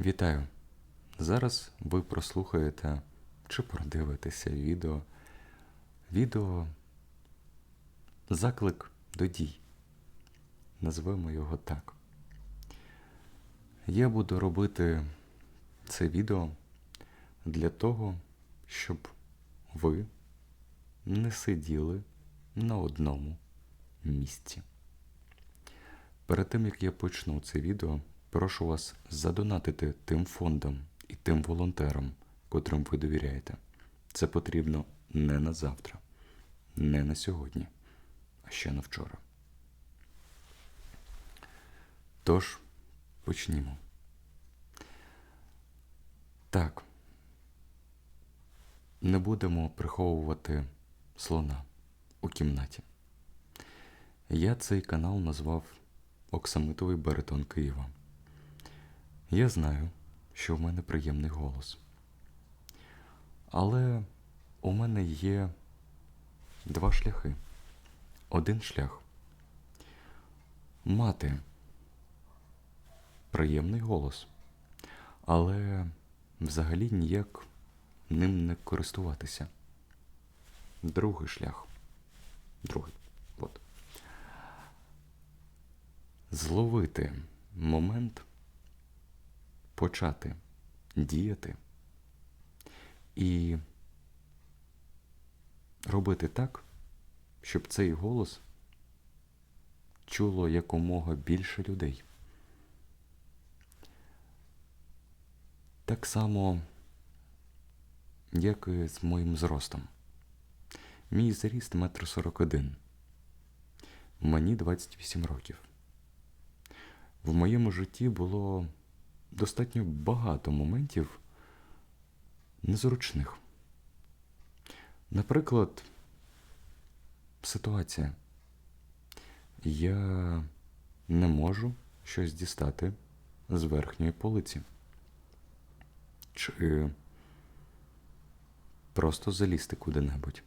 Вітаю! Зараз ви прослухаєте чи продивитеся відео. Відео Заклик до дій. Назвемо його так. Я буду робити це відео для того, щоб ви не сиділи на одному місці. Перед тим як я почну це відео, прошу вас задонатити тим фондам і тим волонтерам, котрим ви довіряєте. Це потрібно не на завтра, не на сьогодні, а ще на вчора. Тож, почнімо. Так. Не будемо приховувати слона у кімнаті. Я цей канал назвав Оксамитовий баритон Києва. Я знаю, що в мене приємний голос. Але у мене є два шляхи. Один шлях мати приємний голос, але взагалі ніяк ним не користуватися. Другий шлях. Другий. От. Зловити момент, почати діяти і робити так, щоб цей голос чуло якомога більше людей. Так само, як і з моїм зростом. Мій зріст метр сорок один. Мені 28 років. В моєму житті було достатньо багато моментів незручних. Наприклад, ситуація. Я не можу щось дістати з верхньої полиці. Чи просто залізти куди-небудь.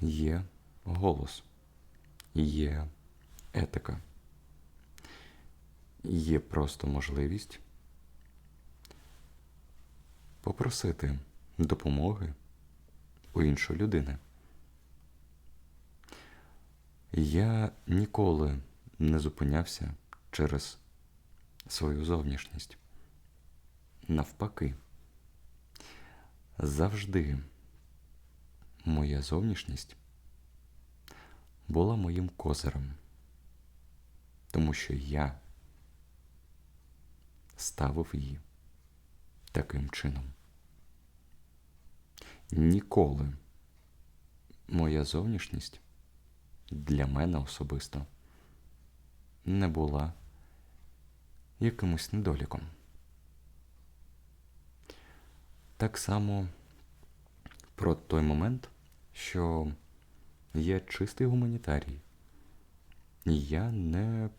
Є голос, є етика, є просто можливість попросити допомоги у іншої людини. Я ніколи не зупинявся через свою зовнішність. Навпаки, завжди моя зовнішність була моїм козирем, тому що я ставив її таким чином. Ніколи моя зовнішність для мене особисто не була якимось недоліком. Так само про той момент, що я чистий гуманітарій. І я не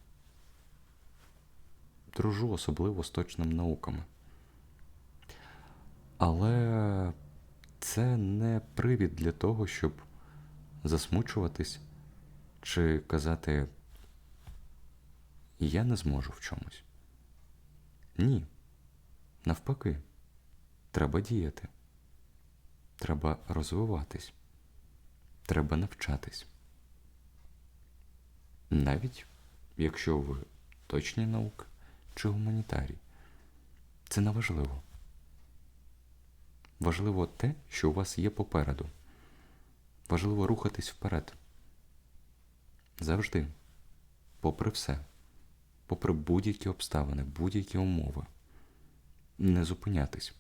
дружу особливо з точними науками. Але це не привід для того, щоб засмучуватись чи казати я не зможу в чомусь. Ні. Навпаки, треба діяти. Треба розвиватись. Треба навчатись. Навіть якщо ви точні науки чи гуманітарій. Це не важливо. Важливо те, що у вас є попереду. Важливо рухатись вперед. Завжди, попри все, попри будь-які обставини, будь-які умови. Не зупинятись.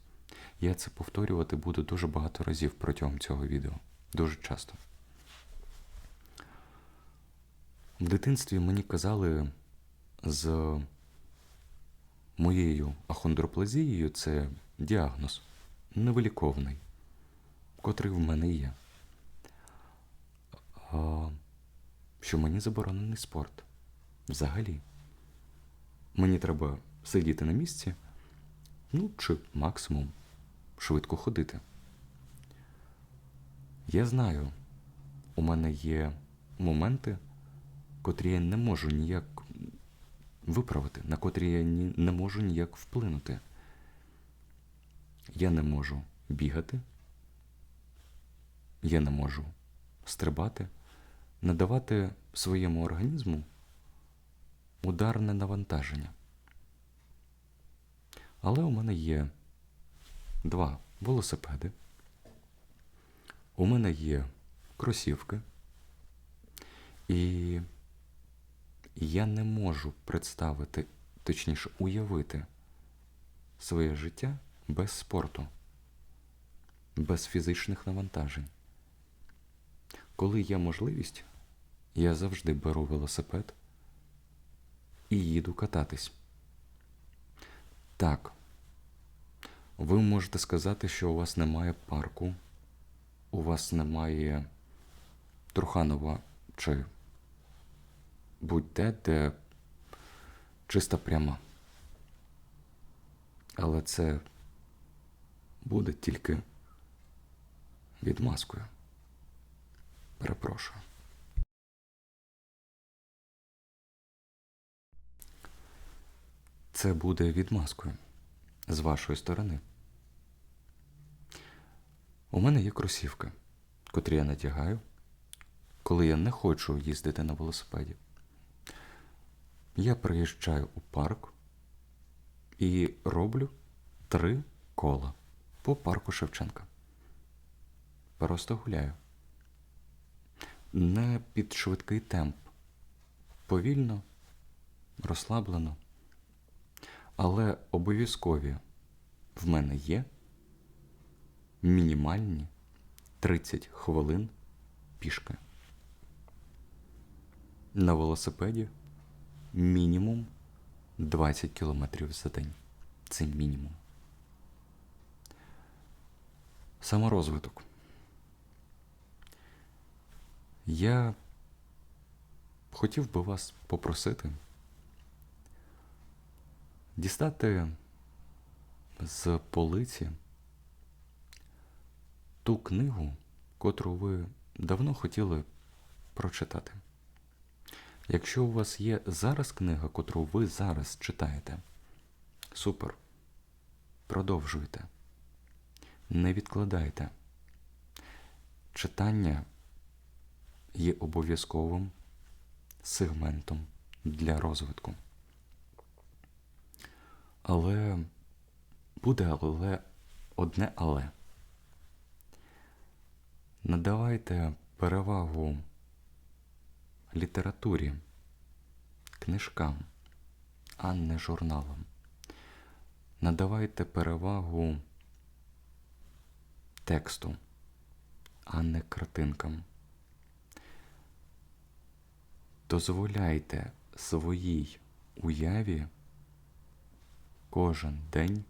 Я це повторювати буду дуже багато разів протягом цього відео. Дуже часто. В дитинстві мені казали з моєю ахондроплазією це діагноз невиліковний, котрий в мене є. А, що мені заборонений спорт. Взагалі. Мені треба сидіти на місці, ну, чи максимум швидко ходити. Я знаю, у мене є моменти, котрі я не можу ніяк виправити, на котрі я не можу ніяк вплинути. Я не можу бігати, я не можу стрибати, надавати своєму організму ударне навантаження. Але у мене є два велосипеди. У мене є кросівки. І я не можу представити, точніше, уявити своє життя без спорту, без фізичних навантажень. Коли є можливість, я завжди беру велосипед і їду кататись. Так, ви можете сказати, що у вас немає парку, у вас немає Труханова чи будь-де, де чиста пряма. Але це буде тільки відмазкою. Перепрошую. Це буде відмазкою з вашої сторони. У мене є кросівки, котрі я надягаю, коли я не хочу їздити на велосипеді. Я приїжджаю у парк і роблю три кола по парку Шевченка. Просто гуляю. Не під швидкий темп. Повільно, розслаблено. Але обов'язкові в мене є мінімальні 30 хвилин пішки. На велосипеді мінімум 20 кілометрів за день. Це мінімум. Саморозвиток. Я хотів би вас попросити дістати з полиці ту книгу, котру ви давно хотіли прочитати. Якщо у вас є зараз книга, котру ви зараз читаєте, супер. Продовжуйте. Не відкладайте. Читання є обов'язковим сегментом для розвитку. Але буде але одне але. Надавайте перевагу літературі, книжкам, а не журналам. Надавайте перевагу тексту, а не картинкам. Дозволяйте своїй уяві кожен день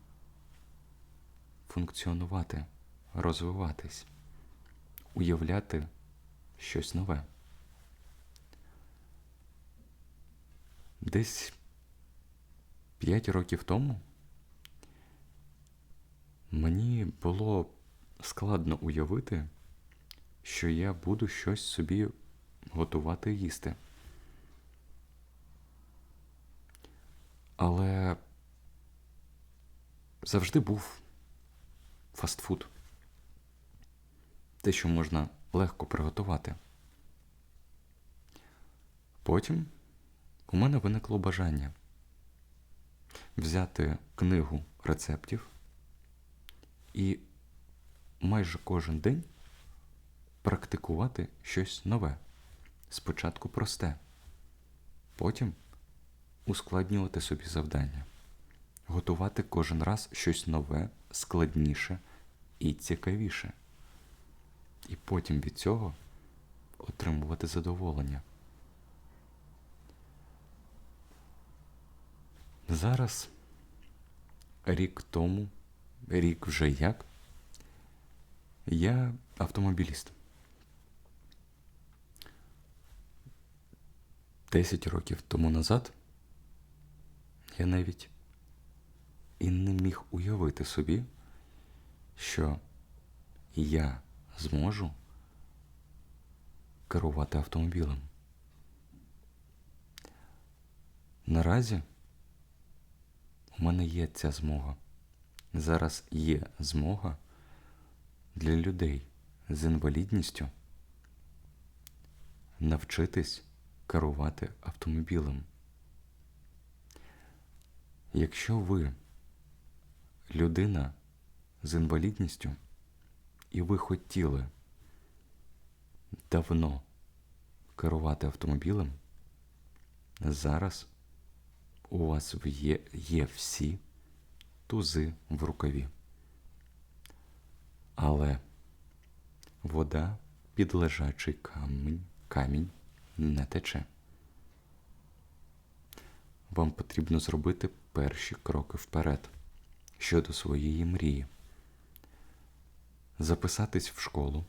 функціонувати, розвиватись, уявляти щось нове. Десь п'ять років тому мені було складно уявити, що я буду щось собі готувати їсти. Але завжди був фастфуд. Те, що можна легко приготувати. Потім у мене виникло бажання взяти книгу рецептів і майже кожен день практикувати щось нове. Спочатку просте, потім ускладнювати собі завдання, готувати кожен раз щось нове, складніше і цікавіше. І потім від цього отримувати задоволення. Зараз, рік тому, рік вже як, я автомобіліст. Десять років тому назад я навіть і не міг уявити собі, що я зможу керувати автомобілем. Наразі у мене є ця змога. Зараз є змога для людей з інвалідністю навчитись керувати автомобілем. Якщо ви людина з інвалідністю, і ви хотіли давно керувати автомобілем, зараз у вас є, є всі тузи в рукаві. Але вода під лежачий камінь, камінь не тече. Вам потрібно зробити перші кроки вперед щодо своєї мрії. Записатись в школу,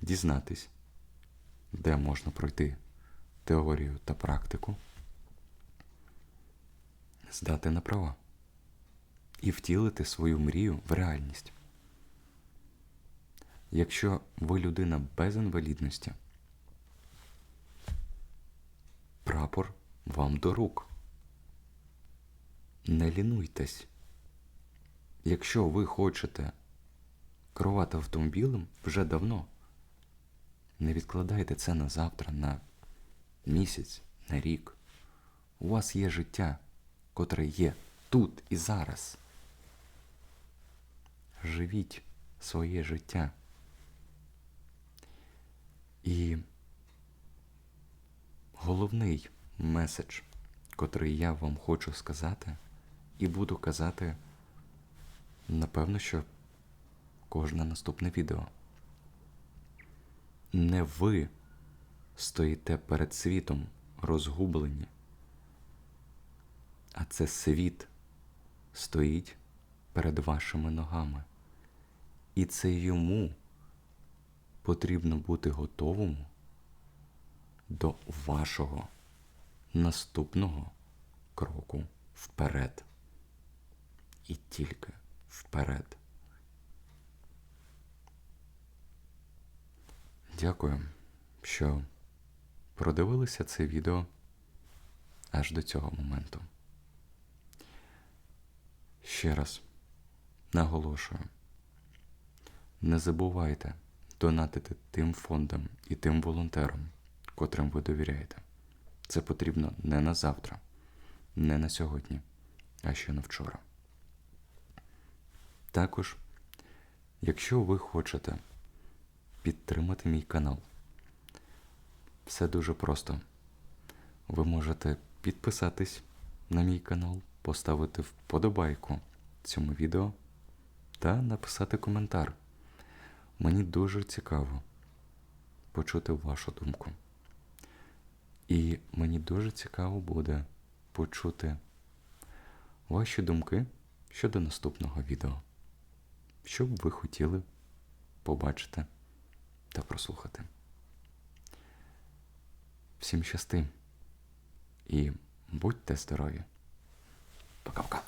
дізнатись, де можна пройти теорію та практику, здати на права і втілити свою мрію в реальність. Якщо ви людина без інвалідності, прапор вам до рук. Не лінуйтесь. Якщо ви хочете керувати автомобілем вже давно, не відкладайте це на завтра, на місяць, на рік. У вас є життя, котре є тут і зараз. Живіть своє життя. І головний меседж, котрий я вам хочу сказати, і буду казати, напевно, що кожне наступне відео. Не ви стоїте перед світом розгублені, а це світ стоїть перед вашими ногами. І це йому потрібно бути готовим до вашого наступного кроку вперед. І тільки вперед. Дякую, що продивилися це відео аж до цього моменту. Ще раз наголошую, не забувайте донатити тим фондам і тим волонтерам, котрим ви довіряєте. Це потрібно не на завтра, не на сьогодні, а ще на вчора. Також, якщо ви хочете підтримати мій канал, все дуже просто. Ви можете підписатись на мій канал, поставити вподобайку цьому відео та написати коментар. Мені дуже цікаво почути вашу думку. І мені дуже цікаво буде почути ваші думки щодо наступного відео, що б ви хотіли побачити та прослухати. Всім щасти і будьте здорові. Пока-пока.